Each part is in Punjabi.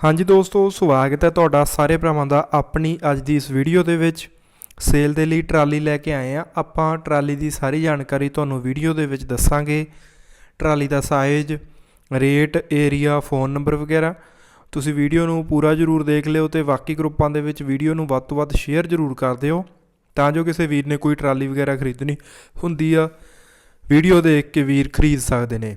ਹਾਂਜੀ ਦੋਸਤੋ, ਸਵਾਗਤ ਹੈ ਤੁਹਾਡਾ ਸਾਰੇ ਭਰਾਵਾਂ ਦਾ ਆਪਣੀ ਅੱਜ ਦੀ ਇਸ ਵੀਡੀਓ ਦੇ ਵਿੱਚ। ਸੇਲ ਦੇ ਲਈ ਟਰਾਲੀ ਲੈ ਕੇ ਆਏ ਆ ਆਪਾਂ ਟਰਾਲੀ ਦੀ ਸਾਰੀ ਜਾਣਕਾਰੀ ਤੁਹਾਨੂੰ ਵੀਡੀਓ ਦੇ ਵਿੱਚ ਦੱਸਾਂਗੇ। ਟਰਾਲੀ ਦਾ size rate area phone number ਵਗੈਰਾ। ਤੁਸੀਂ ਵੀਡੀਓ ਨੂੰ ਪੂਰਾ ਜ਼ਰੂਰ ਦੇਖ ਲਿਓ ਤੇ ਬਾਕੀ ਗਰੁੱਪਾਂ ਦੇ ਵਿੱਚ ਵੀਡੀਓ ਨੂੰ ਵੱਧ ਤੋਂ ਵੱਧ ਸ਼ੇਅਰ ਜ਼ਰੂਰ ਕਰ ਦਿਓ। ਤਾਂ ਜੋ ਕਿਸੇ ਵੀਰ ਨੇ ਕੋਈ ਟਰਾਲੀ ਵਗੈਰਾ ਖਰੀਦਣੀ ਹੁੰਦੀ ਆ, ਵੀਡੀਓ ਦੇਖ ਕੇ ਵੀਰ ਖਰੀਦ ਸਕਦੇ ਨੇ।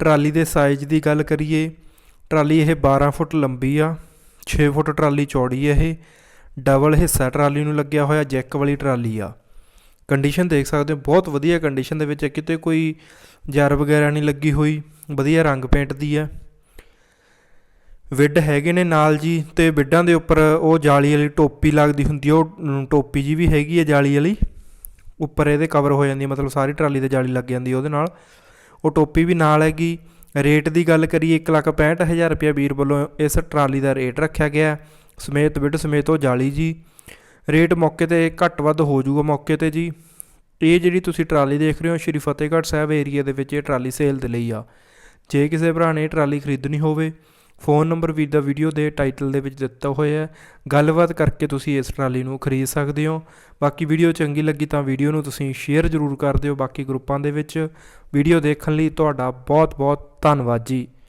ਟਰਾਲੀ ਦੇ ਸਾਈਜ਼ ਦੀ ਗੱਲ ਕਰੀਏ, ਟਰਾਲੀ ਇਹ 12 ਫੁੱਟ ਲੰਬੀ ਆ 6 ਫੁੱਟ ਟਰਾਲੀ ਚੌੜੀ ਹੈ ਇਹ ਡਬਲ ਹਿੱਸਾ ਟਰਾਲੀ ਨੂੰ ਲੱਗਿਆ ਹੋਇਆ ਜੈਕ ਵਾਲੀ ਟਰਾਲੀ ਆ। ਕੰਡੀਸ਼ਨ ਦੇਖ ਸਕਦੇ ਹੋ, ਬਹੁਤ ਵਧੀਆ ਕੰਡੀਸ਼ਨ ਦੇ ਵਿੱਚ ਹੈ ਕਿਤੇ ਕੋਈ ਜਰ ਵਗੈਰਾ ਨਹੀਂ ਲੱਗੀ ਹੋਈ, ਵਧੀਆ ਰੰਗ ਪੇਂਟ ਦੀ ਹੈ ਵਿੱਡ ਹੈਗੇ ਨੇ ਨਾਲ ਜੀ, ਤੇ ਵਿੱਡਾਂ ਦੇ ਉੱਪਰ ਉਹ ਜਾਲੀ ਵਾਲੀ ਟੋਪੀ ਲੱਗਦੀ ਹੁੰਦੀ ਉਹ ਟੋਪੀ ਜੀ ਵੀ ਹੈਗੀ ਹੈ ਜਾਲੀ ਵਾਲੀ, ਉੱਪਰ ਇਹਦੇ ਕਵਰ ਹੋ ਜਾਂਦੀ ਹੈ ਮਤਲਬ ਸਾਰੀ ਟਰਾਲੀ ਤੇ ਜਾਲੀ ਲੱਗ ਜਾਂਦੀ ਉਹਦੇ ਨਾਲ। ਉਹ ਟੋਪੀ ਵੀ ਨਾਲ ਹੈਗੀ। ਰੇਟ ਦੀ ਗੱਲ ਕਰੀਏ 165000 ਰੁਪਏ ਵੀਰ ਵੱਲੋਂ ਇਸ ਟਰਾਲੀ ਦਾ ਰੇਟ ਰੱਖਿਆ ਗਿਆ ਸਮੇਤ ਵਿੱਡ ਸਮੇਤ ਉਹ ਜਾਲੀ ਜੀ। ਰੇਟ ਮੌਕੇ ਤੇ ਘੱਟ ਵੱਧ ਹੋ ਜਾਊਗਾ ਮੌਕੇ ਤੇ ਜੀ। ਇਹ ਜਿਹੜੀ ਤੁਸੀਂ ਟਰਾਲੀ ਦੇਖ ਰਹੇ ਹੋ, ਸ਼੍ਰੀ ਫਤਿਹਗੜ੍ਹ ਸਾਹਿਬ ਏਰੀਆ ਦੇ ਵਿੱਚ ਇਹ ਟਰਾਲੀ ਸੇਲ ਦੇ ਲਈ ਆ। ਜੇ ਕਿਸੇ ਭਰਾ ਨੇ ਇਹ ਟਰਾਲੀ ਖਰੀਦਣੀ ਹੋਵੇ ਫੋਨ ਨੰਬਰ ਵੀ ਦਾ ਵੀਡੀਓ ਦੇ ਟਾਈਟਲ ਦੇ ਵਿੱਚ ਦਿੱਤਾ ਹੋਇਆ ਹੈ। ਗੱਲਬਾਤ ਕਰਕੇ ਤੁਸੀਂ ਇਸ ਟਰਾਲੀ ਨੂੰ ਖਰੀਦ ਸਕਦੇ ਹੋ। ਬਾਕੀ ਵੀਡੀਓ ਚੰਗੀ ਲੱਗੀ ਤਾਂ ਵੀਡੀਓ ਨੂੰ ਤੁਸੀਂ ਸ਼ੇਅਰ ਜ਼ਰੂਰ ਕਰ ਦਿਓ ਬਾਕੀ ਗਰੁੱਪਾਂ ਦੇ ਵਿੱਚ। ਵੀਡੀਓ ਦੇਖਣ ਲਈ ਤੁਹਾਡਾ ਬਹੁਤ ਬਹੁਤ ਧੰਨਵਾਦ ਜੀ।